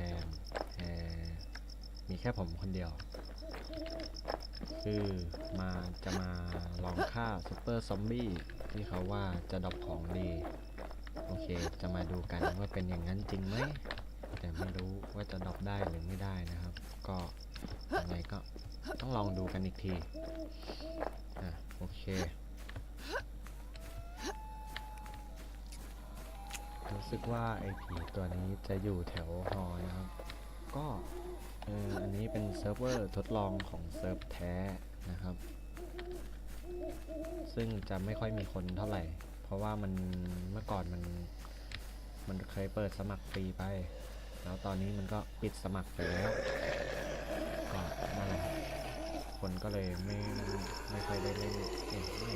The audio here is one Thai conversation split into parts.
แคนแอร์มีแค่ผมคนเดียว คือมาจะมาลองฆ่าซูเปอร์ซอมบี้ที่เขาว่าจะดรอปของดี โอเค จะมาดูกันว่าเป็นอย่างนั้นจริงไหม แต่ไม่รู้ว่าจะดรอปได้หรือไม่ได้นะครับ ก็ยังไงก็ต้องลองดูกันอีกที อะ โอเค สึกว่าไอผีตัวนี้จะอยู่แถวฮอนะครับ ก็เอออันนี้เป็นเซิร์ฟเวอร์ทดลองของเซิร์ฟแท้นะครับ ซึ่งจะไม่ค่อยมีคนเท่าไหร่ เพราะว่ามันเมื่อก่อนมันมันเคยเปิดสมัครฟรีไป แล้วตอนนี้มันก็ปิดสมัครไปแล้ว ก็นั่นแหละครับคนก็เลยไม่ไม่ค่อยได้เล่นเอ้ยไม่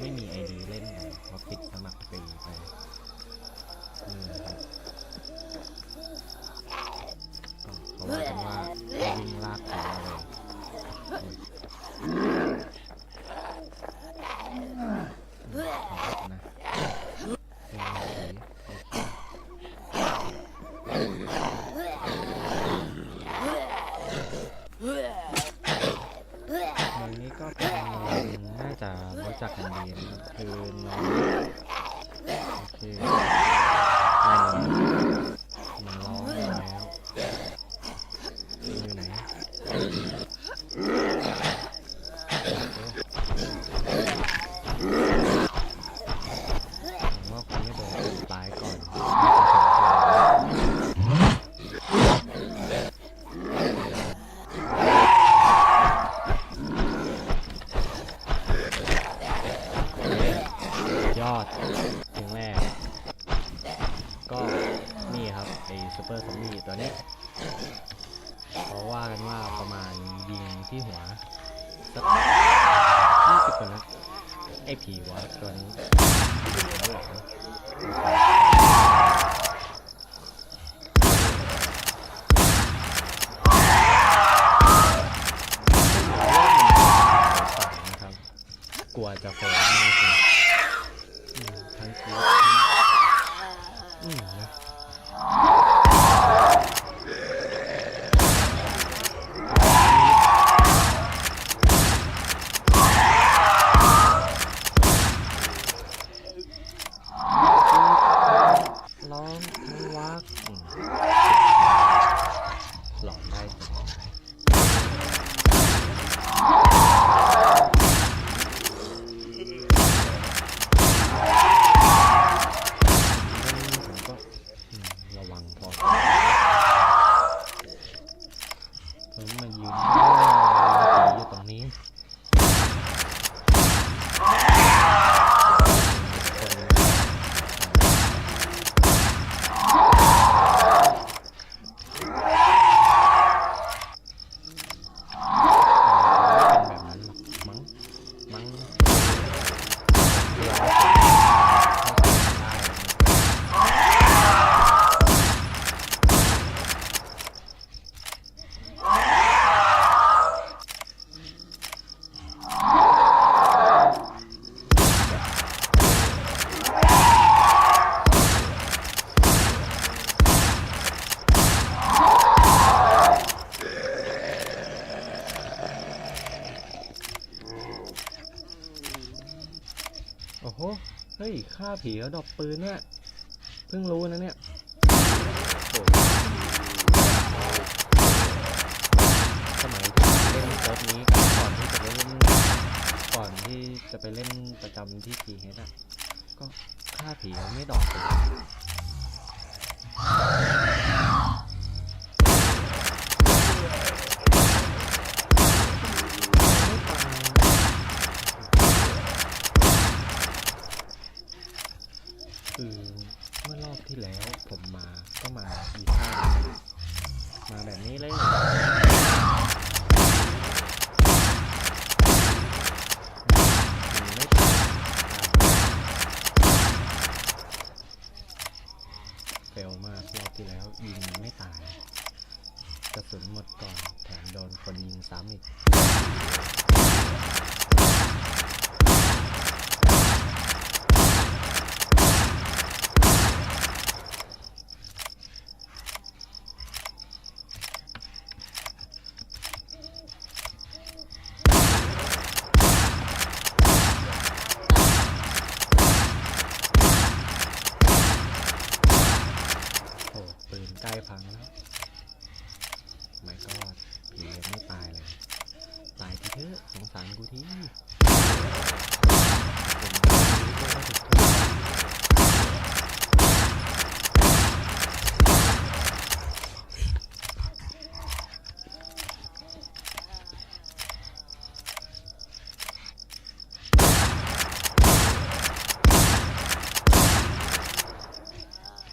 ไม่มีไอดีเล่นกันเพราะปิดสมัครฟรีไป เขาว่ากันว่าให้วิ่งลากขาเลยโอ้ยขอโทษนะเป็นไงผีโอเคเมืองนี้ก็เป็นเมืองน่าจะรู้จักกันดีนะครับคือน้องโอเคอ่ามันร้องแล้วอยู่ไหนผมว่าคงไม่โดนตายก่อนยอดถึงแรก ก็นี่ครับไอ้ซูเปอร์ซอมบี้ตัวนี้เขาว่ากันว่าประมาณยิงที่หัว สักยี่สิบกว่านัดไอ้ผีวะตัวนี้หัวหลอนนะกลัวจะโฟนมากเโอ้โห เฮ้ยฆ่าผีแล้วดอกปืนเนี่ยเพิ่งรู้นะเนี่ยสมัยที่เล่นเซิร์ฟนี้ก่อนที่จะไปเล่นก่อนที่จะไปเล่นประจำที่ทีเฮดอะก็ฆ่าผีแล้วไม่ดอกปืน คือเมื่อรอบที่แล้วผมมาก็มาอีท่ามาแบบนี้เลยมันไม่ตายเฟลมากรอบที่แล้วยิงไม่ตายกระสุนหมดก่อนแถมโดนคนยิงซ้ำอีก ใกล้พังแล้วไม่ก็ผียังไม่ตายเลย ตายทีเถอะสงสารกูทีน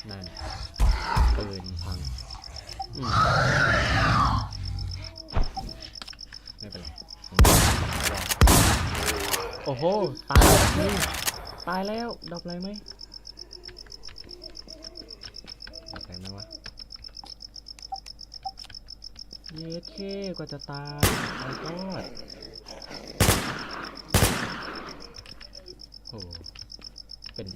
แบบนี้ ปืนพังอืมไม่เป็นไรผมรอดโอ้โห ตายแล้วนี่ตายแล้วดับอะไรไหมดับอะไรไหมวะเยสเคกว่าจะตายไอ้กอดโอ้เป็น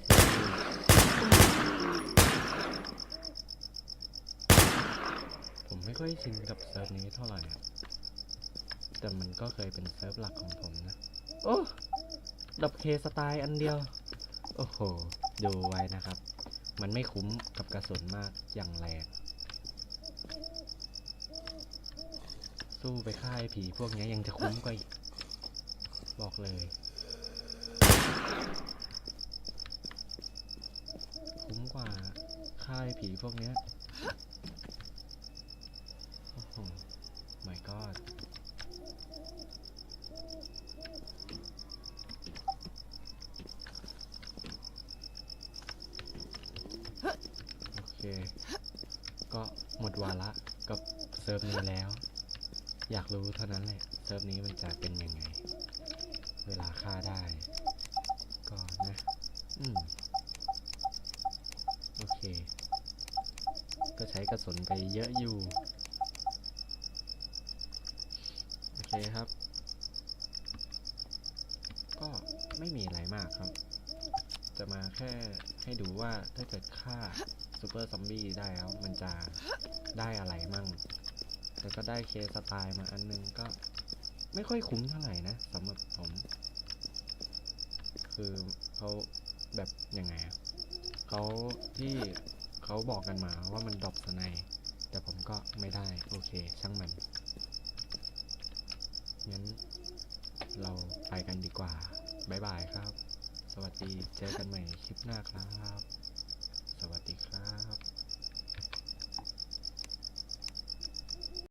ผมไม่ ค่อยชินกับเซิร์ฟนี้เท่าไหร่แต่มันก็เคยเป็นเซิร์ฟหลักของผมนะ โอ้ดับเคสไตล์อันเดียว โอ้โห ดูไว้นะครับ มันไม่คุ้มกับกระสุนมากอย่างแรงสู้ไปฆ่าไอ้ผีพวกนี้ยังจะคุ้มกว่าอีก บอกเลย คุ้มกว่าฆ่าไอ้ผีพวกนี้ โอ้ my god โอเค ก็หมดวาระกับเซิร์ฟนี้แล้ว อยากรู้เท่านั้นแหละ เซิร์ฟนี้มันจะเป็นยังไง เวลาฆ่าได้ ก็นะ อืม โอเค ก็ใช้กระสุนไปเยอะอยู่ โอเคครับ ก็ไม่มีอะไรมากครับ จะมาแค่ให้ดูว่าถ้าเกิดฆ่าซูเปอร์ซอมบี้ได้แล้ว มันจะได้อะไรมั่ง แล้วก็ได้เคสไตล์มาอันนึงก็ไม่ค่อยคุ้มเท่าไหร่นะสำหรับผม คือเขาแบบยังไงเขาที่เขาบอกกันมาว่ามันดรอปสไนแต่ผมก็ไม่ได้ โอเค ช่างมัน งั้นเราไปกันดีกว่า บ๊ายบายครับ สวัสดี เจอกันใหม่คลิปหน้าครับสวัสดีครับ